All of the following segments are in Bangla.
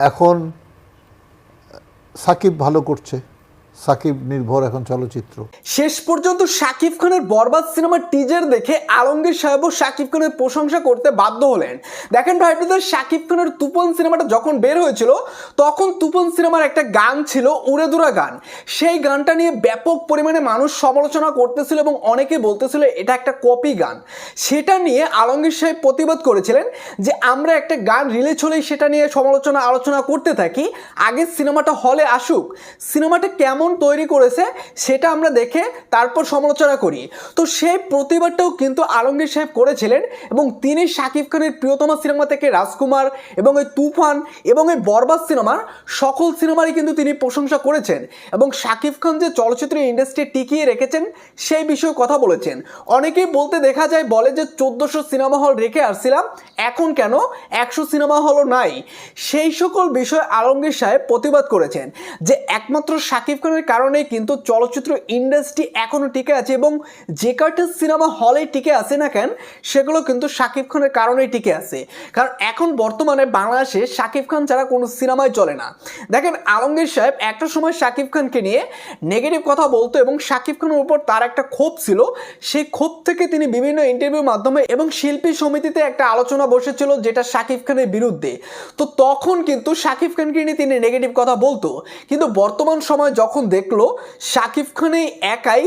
এখন সাকিব ভালো করছে। সাকিব নির্ভর এখন চলচ্চিত্র। শেষ পর্যন্ত শাকিব খানের বরবাদ সিনেমার টিজার দেখে আলমগীর সাহেবও শাকিব খানের প্রশংসা করতে বাধ্য হলেন। দেখেন ভাই ব্রাদার শাকিব খানের তুপন সিনেমাটা যখন বের হয়েছিল, তখন তুপন সিনেমার একটা গান ছিল উড়েদুরা গান। সেই গানটা নিয়ে ব্যাপক পরিমাণে মানুষ সমালোচনা করতেছিল এবং অনেকে বলতেছিল এটা একটা কপি গান। সেটা নিয়ে আলমগীর সাহেব প্রতিবাদ করেছিলেন যে আমরা একটা গান রিলিজ হলেই সেটা নিয়ে সমালোচনা, আলোচনা করতে থাকি, আগে সিনেমাটা হলে আসুক। সিনেমাটা কেমন তৈরি করেছে সেটা আমরা দেখে তারপর সমালোচনা করি। তো সেই প্রতিবাদটাও কিন্তু আলমগীর সাহেব করেছিলেন এবং তিনি শাকিব খানের প্রিয়তম সিনেমা থেকে রাজকুমার এবং এই তুফান এবং এই বরবাদ সিনেমার সকল সিনেমারই কিন্তু তিনি প্রশংসা করেছেন এবং শাকিব খান যে চলচ্চিত্র ইন্ডাস্ট্রি টিকিয়ে রেখেছেন সেই বিষয়ে কথা বলেছেন। অনেকেই বলতে দেখা যায়, বলে যে চোদ্দোশো সিনেমা হল রেখে আসছিলাম, এখন কেন একশো সিনেমা হলও নাই। সেই সকল বিষয়ে আলমগীর সাহেব প্রতিবাদ করেছেন যে একমাত্র শাকিব খানের কারণেই কিন্তু চলচ্চিত্র ইন্ডাস্ট্রি এখনও টিকে আছে এবং যে কয়টা সিনেমা হলে টিকে আছে না কেন, সেগুলো কিন্তু শাকিব খানের কারণেই টিকে আছে। কারণ এখন বর্তমানে বাংলাদেশে শাকিব খান ছাড়া কোনো সিনেমাই চলে না। দেখেন আলমগীর সাহেব একটা সময় শাকিব খানকে নিয়ে নেগেটিভ কথা বলতো এবং শাকিব খানের উপর তার একটা ক্ষোভ ছিল। সেই ক্ষোভ থেকে তিনি বিভিন্ন ইন্টারভিউর মাধ্যমে এবং শিল্পী সমিতিতে একটা আলোচনা বসেছিল যেটা শাকিব খানের বিরুদ্ধে। তো তখন কিন্তু শাকিব খানকে নিয়ে তিনি নেগেটিভ কথা বলতো। কিন্তু বর্তমান সময় যখন দেখল, শাকিব খানে একাই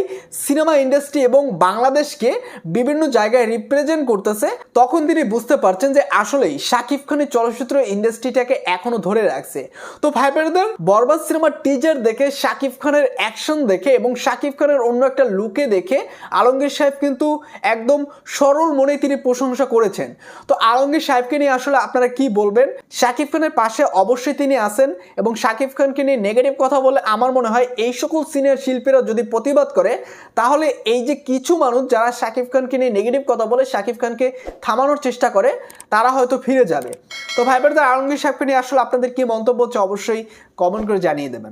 সিনেমা ইন্ডাস্ট্রি এবং বাংলাদেশকে বিভিন্ন জায়গায় রিপ্রেজেন্ট করতেছে, তখন তিনি বুঝতে পারছেন যে আসলেই শাকিব খানের চলচ্চিত্র ইন্ডাস্ট্রিটাকে এখনও ধরে রাখছে। তো ভাই ব্রাদার, বরবাদ সিনেমার টিজার দেখে, শাকিব খানের অ্যাকশন দেখে এবং শাকিব খানের অন্য একটা লুকে দেখে আলমগীর সাহেব কিন্তু একদম সরল মনে তিনি প্রশংসা করেছেন। তো আলমগীর সাহেবকে নিয়ে আসলে আপনারা কি বলবেন? শাকিব খানের পাশে অবশ্যই তিনি আছেন এবং শাকিব খানকে নিয়ে নেগেটিভ কথা বলে আমার মনে হয় এই সকল সিনিয়র শিল্পীরা যদি প্রতিবাদ করে, তাহলে এই যে কিছু মানুষ যারা শাকিব খানকে নিয়ে নেগেটিভ কথা বলে, শাকিব খানকে থামানোর চেষ্টা করে, তারা হয়তো ফিরে যাবে। তো ভাইবার আলমগীর সাহেবকে নিয়ে আসলে আপনাদের কি মন্তব্য হচ্ছে অবশ্যই কমেন্ট করে জানিয়ে দেবেন।